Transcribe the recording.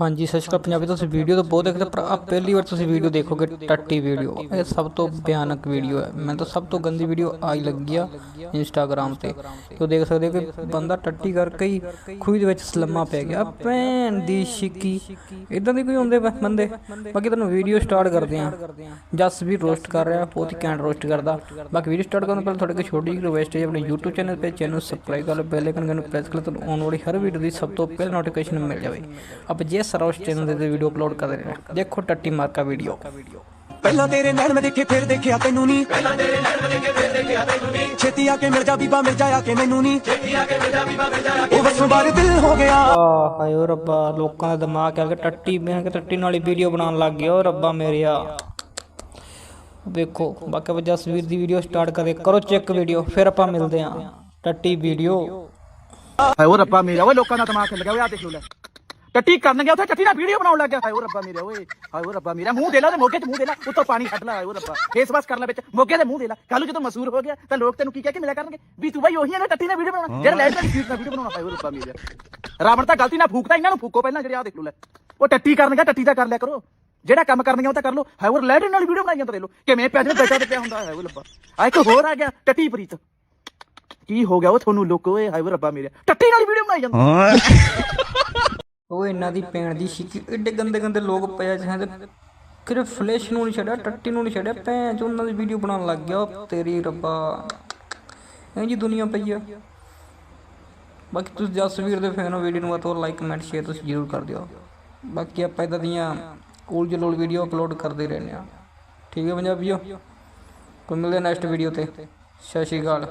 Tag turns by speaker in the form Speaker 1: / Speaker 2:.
Speaker 1: ਹਾਂਜੀ, ਸਤਿ ਸ਼੍ਰੀ ਅਕਾਲ ਪੰਜਾਬੀ, ਤੁਸੀਂ ਵੀਡੀਓ ਤਾਂ ਬਹੁਤ ਦੇਖਦੇ ਪਰ ਆ ਪਹਿਲੀ ਵਾਰ ਤੁਸੀਂ ਵੀਡੀਓ ਦੇਖੋਗੇ ਟੱਟੀ ਵੀਡੀਓ। ਇਹ ਸਭ ਤੋਂ ਭਿਆਨਕ ਵੀਡੀਓ ਹੈ। ਮੈਨੂੰ ਤਾਂ ਸਭ ਤੋਂ ਗੰਦੀ ਵੀਡੀਓ ਆਈ ਲੱਗੀ ਆ ਇੰਸਟਾਗ੍ਰam ਤੇ। ਤੋ ਦੇਖ ਸਕਦੇ ਹੋ ਕਿ ਬੰਦਾ ਟੱਟੀ ਕਰਕੇ ਹੀ ਖੂਹ ਦੇ ਵਿੱਚ ਸਲਮਾ ਪੈ ਗਿਆ। ਭੈਣ ਦੀ ਸ਼ਿੱਕੀ ਇਦਾਂ ਦੇ ਕੋਈ ਹੁੰਦੇ ਬੰਦੇ? ਬਾਕੀ ਤੁਹਾਨੂੰ ਵੀਡੀਓ ਸਟਾਰਟ ਕਰਦੇ ਆ ਜਸ ਵੀ ਰੋਸਟ ਕਰ ਰਿਹਾ, ਬਹੁਤ ਹੀ ਕੈਂਟ ਰੋਸਟ ਕਰਦਾ। ਬਾਕੀ ਵੀਡੀਓ ਸਟਾਰਟ ਕਰਨ ਤੋਂ ਪਹਿਲਾਂ ਤੁਹਾਡੇ ਕੋਲ ਛੋਟੀ ਜਿਹੀ ਰਿਕੁਐਸਟ ਹੈ, ਆਪਣੇ YouTube ਚੈਨਲ ਤੇ ਚੈਨਲ ਸਬਸਕ੍ਰਾਈਬ ਕਰ ਲਓ ਬੈਲ ਆਈਕਨ ਨੂੰ ਪ੍ਰੈਸ ਕਰ ਲਓ। ਤੁਹਾਨੂੰ ਆਉਣ ਵਾਲੀ ਹਰ ਵੀਡੀਓ ਦੀ ਸਭ ਤੋਂ ਪਹਿਲਾਂ ਨੋਟੀਫਿਕੇਸ਼ਨ ਮਿਲ ਜਾਵੇ। ਆਪਾਂ ਜੇ ਸਰੋਸ ਚੈਨਲ ਦੇ ਤੇ ਵੀਡੀਓ ਅਪਲੋਡ ਕਰਦੇ ਰਹੇ ਦੇਖੋ ਟੱਟੀ ਮਾਰਕਾ ਵੀਡੀਓ
Speaker 2: ਪਹਿਲਾਂ ਤੇਰੇ ਨੈਣ ਮੈਂ ਦੇਖੇ ਫਿਰ ਦੇਖਿਆ ਤੈਨੂੰ ਨਹੀਂ ਪਹਿਲਾਂ ਤੇਰੇ ਨੈਣ ਮੈਂ ਦੇਖੇ ਫਿਰ ਦੇਖਿਆ ਤੈਨੂੰ ਨਹੀਂ ਛੇਤੀ ਆ ਕੇ ਮਿਲ ਜਾ ਬੀਬਾ ਮਿਲ ਜਾ ਆ ਕੇ ਮੈਨੂੰ ਨਹੀਂ ਛੇਤੀ ਆ ਕੇ ਮਿਲ ਜਾ ਬੀਬਾ ਮਿਲ ਜਾ ਉਹ ਵਸੋਂ ਬਾਰੇ ਦਿਲ ਹੋ ਗਿਆ।
Speaker 1: ਆ ਹਾਏ ਓ ਰੱਬਾ ਲੋਕਾਂ ਦਾ ਦਿਮਾਗ ਆ ਕੇ ਟੱਟੀ ਮੈਂ ਕਿ ਟੱਟੀ ਨਾਲ ਹੀ ਵੀਡੀਓ ਬਣਾਉਣ ਲੱਗ ਗਿਆ। ਓ ਰੱਬਾ ਮੇਰਿਆ ਵੇਖੋ ਬਾਕੀ ਆਪਾਂ ਜਸਵੀਰ ਦੀ ਵੀਡੀਓ ਸਟਾਰਟ ਕਰੇ। ਕਰੋ ਚੈੱਕ ਵੀਡੀਓ ਫਿਰ ਆਪਾਂ ਮਿਲਦੇ ਆਂ ਟੱਟੀ ਵੀਡੀਓ
Speaker 3: ਹਾਏ ਉਹ ਰੱਬਾ ਮੇਰਾ ਓਏ ਲੋਕਾਂ ਦਾ ਦਿਮਾਗ ਹਿੱਲ ਗਿਆ ਆ ਦੇਖ ਲੋ ਲੈ। ਟੱਟੀ ਕਰਨ ਗਿਆ ਉੱਥੇ ਟੱਟੀ ਨਾਲ ਵੀਡੀਓ ਬਣਾਉਣ ਲੱਗ ਗਿਆ। ਹਾਏ ਉਹ ਰੱਬਾ ਮੇਰਾ ਓਏ ਹਾਏ ਉਹ ਰੱਬਾ ਮੇਰਾ ਮੂੰਹ ਦੇ ਲਾ ਤੇ ਮੋਗੇ 'ਚ ਮੂੰਹ ਦੇ ਲਾ ਉੱਤੋਂ ਪਾਣੀ ਛੱਡ ਲਾ ਹਾਏ ਉਹ ਰੱਬਾ। ਫੇਸ ਵਾਸ਼ ਕਰ ਲੈ ਵਿੱਚ ਮੋਗੇ ਦੇ ਮੂੰਹ ਦੇ ਲਾ। ਕੱਲ ਜਦੋਂ ਮਸੂਰ ਹੋ ਗਿਆ ਤਾਂ ਲੋਕ ਤੈਨੂੰ ਕੀ ਕਹਿ ਕੇ ਮਿਲਿਆ ਕਰਨਗੇ? ਵੀ ਤੂੰ ਬਾਈ ਉਹੀ ਆ ਨਾ ਟੱਟੀ ਨਾਲ ਵੀਡੀਓ ਬਣਾਉਣਾ। ਜਿਹੜਾ ਲੈਟ ਨਾਲ ਫੀਟ ਨਾਲ ਵੀਡੀਓ ਬਣਾਉਣਾ ਹਾਏ ਉਹ ਰੱਬਾ ਮੇਰਾ। ਰਾਵਣ ਤਾਂ ਗਲਤੀ ਨਾਲ ਫੂਕਦਾ ਇਹਨਾਂ ਨੂੰ ਫੂਕੋ ਪਹਿਲਾਂ ਜਿਹੜੇ ਆ ਦੇਖ ਲੋ ਲੈ। ਉਹ ਟੱਟੀ ਕਰਨ ਗਿਆ ਟੱਟੀ ਦਾ ਕਰ ਲਿਆ ਕਰੋ। ਜਿਹੜਾ ਕੰਮ ਕਰਨ ਗਿਆ ਉਹ ਤਾਂ ਕਰ ਲੋ ਹਾਏ ਉਹ ਲੈਟ ਨਾਲ ਵੀਡੀਓ ਬਣਾਈ ਜਾਂਦਾ ਦੇ ਲੋ ਕਿਵੇਂ ਪਿਆ ਜਿਵੇਂ ਬੈਠਾ ਤੇ ਪਿਆ ਹੁੰਦਾ ਹਾਏ ਉਹ ਰੱਬਾ। ਆ ਇੱਕ ਹੋਰ ਆ ਗਿਆ ਟੱਟੀ ਪ੍ਰੀਤ। ਕੀ ਹੋ ਗਿਆ ਉਹ ਤੁਹਾਨੂੰ ਲੋਕ ਓਏ ਹਾਏ ਉਹ ਰੱਬਾ ਮੇਰੇ। ਟੱਟੀ ਨਾਲ ਵੀਡੀਓ ਬਣਾਈ ਜਾਂਦਾ।
Speaker 1: ਉਹ ਇਹਨਾਂ ਦੀ ਪੈਣ ਦੀ ਸ਼ਿਕੀ ਐਡੇ ਗੰਦੇ ਗੰਦੇ ਲੋਕ ਪਿਆ ਜਾਂਦੇ ਕਿਰੇ ਫਲੈਸ਼ ਨੂੰ ਨਹੀਂ ਛੱਡਿਆ, ਟੱਟੀ ਨੂੰ ਨਹੀਂ ਛੱਡਿਆ, ਭੈਣ ਚ ਉਹਨਾਂ ਦੀ ਵੀਡੀਓ ਬਣਾਉਣ ਲੱਗ ਗਿਆ ਤੇਰੀ ਰੱਬਾ। ਐਂ ਜੀ ਦੁਨੀਆ ਪਈ ਆ। ਬਾਕੀ ਤੁਸੀਂ ਜਸਵੀਰ ਦੇ ਫੈਨ ਹੋ ਵੀਡੀਓ ਨੂੰ ਤਾਂ ਲਾਈਕ ਕਮੈਂਟ ਸ਼ੇਅਰ ਤੁਸੀਂ ਜ਼ਰੂਰ ਕਰ ਦਿਓ। ਬਾਕੀ ਆਪਾਂ ਇਦਾਂ ਦੀਆਂ ਕੋਲ ਜਲੋਲ ਵੀਡੀਓ ਅਪਲੋਡ ਕਰਦੇ ਰਹਿੰਦੇ ਆ ਠੀਕ ਹੈ ਪੰਜਾਬੀਓ? ਕੋਈ ਮਿਲਦੇ ਨੈਕਸਟ ਵੀਡੀਓ ਤੇ। ਸਤਿ ਸ਼੍ਰੀ ਅਕਾਲ।